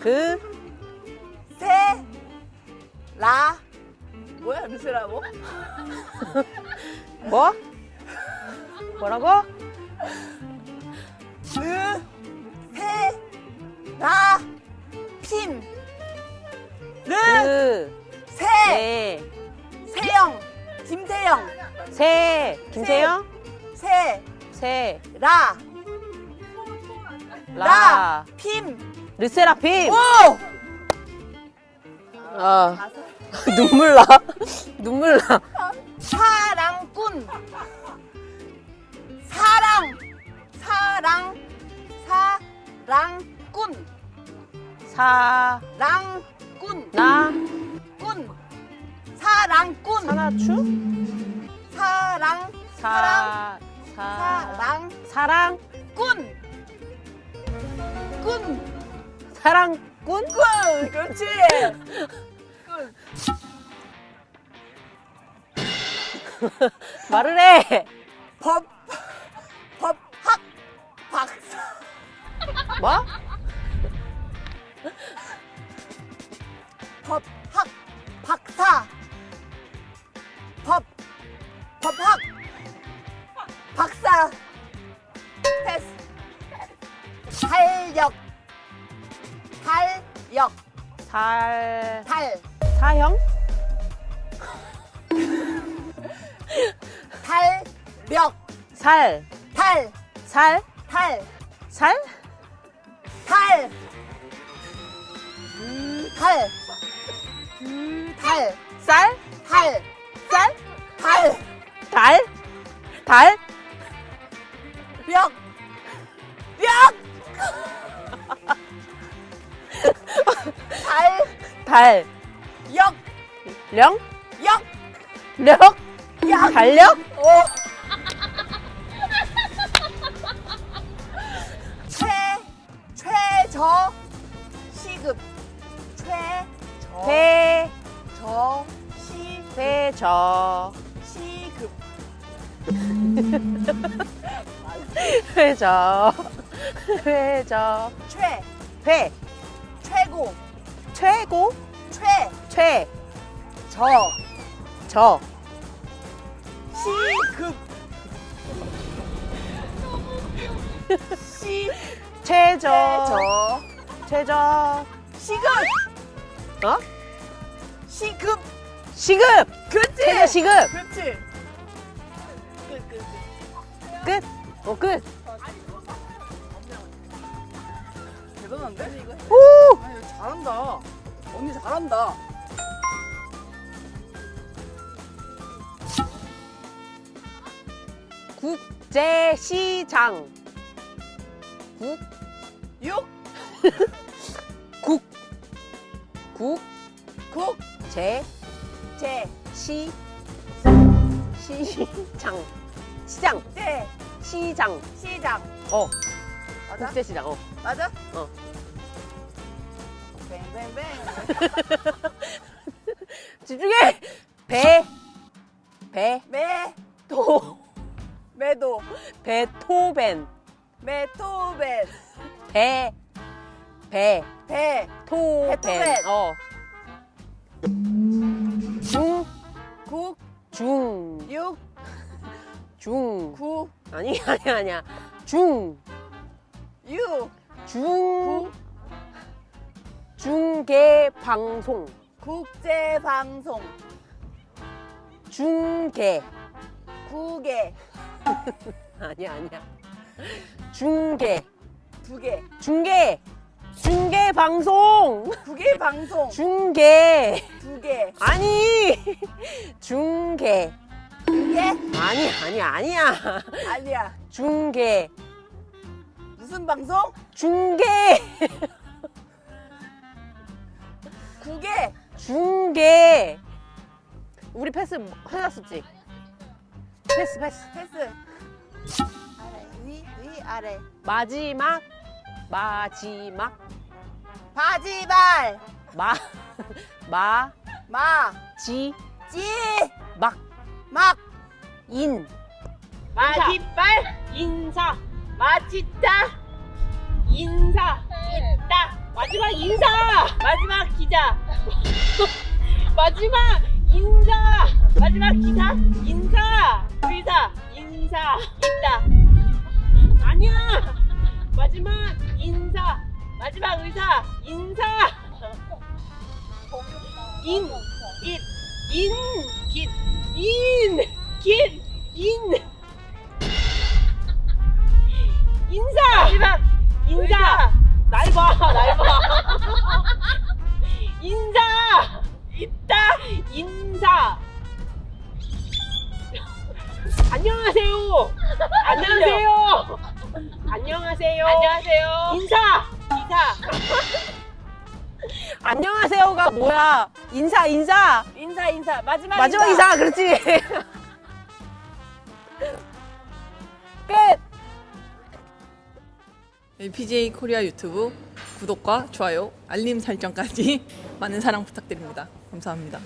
그, 세, 라, 뭐야, 르세라고? 뭐? 뭐라고? 르, 세, 라, 핌, 르, 그, 세, 네. 세영, 김세영, 세, 김세영? 세, 세, 라, 라, 라, 핌, 르세라핌. 오! 아, 눈물 나. 눈물 나. 사랑꾼, 사랑, 사랑, 사랑꾼, 사, 랑꾼, 나, 꾼, 사랑꾼, 사나추? 사랑, 사랑, 사, 사, 사랑, 사랑, 꾼, 꾼, 사랑꾼? 꾼, 그렇지. 꾼. 말을 해. 법, 법학, 박사, 뭐? 법학, 박사, 법, 법학, 박사, 패스, 탄력, 탄력, 살, 탈, 사형? 탈력, 살, 탈, 살, 탈, 살? 탈, 탈, 탈, 쌀? 탈, 쌀? 탈, 달? 달? 달, 달, 역, 령? 역, 력? 역. 달력? 오. 최, 최저 시급, 최저, 회, 저, 시, 회저, 시급, 회저, 회저, 최, 회, 최고, 최고, 최, 최, 저, 저, 시급, 시, 최저, 최저, 최저, 시급, 어? 시급, 시급! 그렇지. 최저 시급! 그렇지. 끝, 끝, 끝. 끝! 어, 끝! 대단한데? 오! 잘한다. 언니 잘한다. 국제시장. 국, 육, 국, 국, 국, 제, 제, 시, 시장. 시장. 제, 시장. 시장. 어, 맞아? 국제시장. 어. 맞아? 어. 뱅뱅뱅. 집중해! 배, 배, 매, 도, 매도, 베토벤. 메토벤, 배, 배, 배, 토벤. 베토벤. 어. 중, 국, 중, 육, 중. 구, 아니, 아니, 아니야. 중, 유, 중, 중계 방송. 국제 방송, 중계. 국외, 아니야, 아니야. 중계. 두 개, 중계. 중계 방송. 국외 방송, 중계. 두 개, 아니. 중계. 두 개? 아니, 아니, 아니야. 아니야. 중계. 무슨 방송? 중계. 국외, 중계. 우리 패스 해놨었지? 패스, 패스. 패스. 아래, 위, 위, 아래. 마지막. 마지막. 바지발, 마. 마. 마, 지. 지, 막. 막, 인. 마지발, 인사. 마지다, 인사. 마지막 인사. 마지막 기자. 마지막 인사. 마지막 기사. 인사. 의사. 인사. 있다. 아니야. 마지막 인사. 마지막 의사. 인사. 인. 잇. 인. 깃. 인. 깃. 인. 안녕하세요. 안녕하세요. 안녕하세요. 인사. 기사. 안녕하세요가 뭐야? 인사 인사. 인사 인사. 마지막 마지막 인사. 그렇지. 끝. LPGA 코리아 유튜브 구독과 좋아요, 알림 설정까지 많은 사랑 부탁드립니다. 감사합니다.